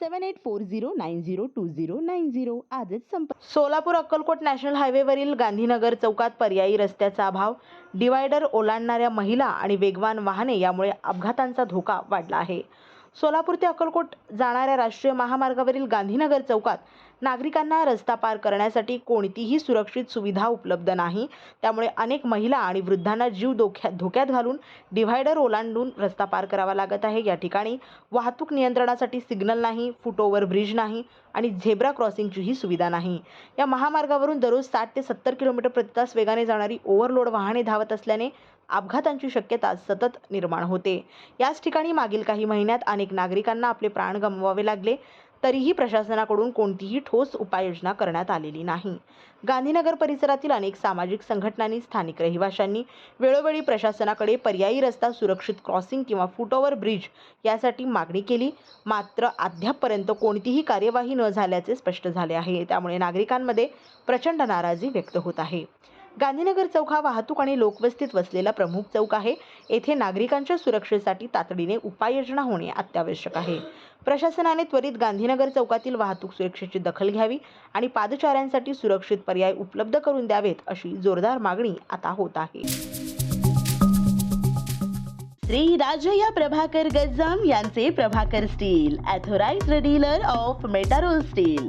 seven eight four zero nine zero two zero nine zero आजच संप Solapur Akkalkot national हायवेवरील गांधीनगर चौकात पर्यायी रस्त्याचा अभाव डिवायडर ओलांडणाऱ्या महिला आणि वेगवान वाहने यामुळे अपघातांचा धोका वाढला आहे. सोलापूर ते अक्कलकोट जाणाऱ्या राष्ट्रीय महामार्गावरील गांधीनगर चौकात नागरिकांना रस्ता पार करण्यासाठी कोणतीही सुरक्षित सुविधा उपलब्ध नाही. त्यामुळे अनेक महिला आणि वृद्धांना जीव धोक्यात धोक्यात घालून डिव्हायडर ओलांडून रस्ता पार करावा लागत आहे. या ठिकाणी वाहतूक नियंत्रणासाठी सिग्नल नाही फुटओव्हर ब्रिज नाही आणि झेब्रा क्रॉसिंगचीही सुविधा नाही. या महामार्गावरून दररोज साठ ते सत्तर किलोमीटर प्रति तास वेगाने जाणारी ओव्हरलोड वाहने धावत असल्याने अपघातांची शक्यता सतत निर्माण होते. याच ठिकाणी मागील काही महिन्यात अनेक नागरिकांना आपले प्राण गमवावे लागले तरीही प्रशासनाकडून कोणतीही ठोस उपाययोजना करण्यात आलेली नाही. गांधीनगर परिसरातील अनेक सामाजिक संघटनांनी स्थानिक रहिवाशांनी वेळोवेळी प्रशासनाकडे पर्यायी रस्ता सुरक्षित क्रॉसिंग किंवा फुटओव्हर ब्रिज यासाठी मागणी केली. मात्र अद्यापपर्यंत कोणतीही कार्यवाही न झाल्याचे स्पष्ट झाले आहे. त्यामुळे नागरिकांमध्ये प्रचंड नाराजी व्यक्त होत आहे. गांधीनगर चौक हा वाहतूक आणि लोकवस्तीत वसलेला प्रमुख चौक आहे. येथे नागरिकांच्या सुरक्षेसाठी तातडीने उपाययोजना होणे अत्यावश्यक आहे. प्रशासनाने त्वरित गांधीनगर चौकातील वाहतूक सुरक्षेची दखल घ्यावी आणि पादचाऱ्यांसाठी सुरक्षित पर्याय उपलब्ध करून द्यावेत अशी जोरदार मागणी आता होत आहे. श्री राजया प्रभाकर गज्जाम यांचे Prabhakar steel authorized dealer of Metarol steel.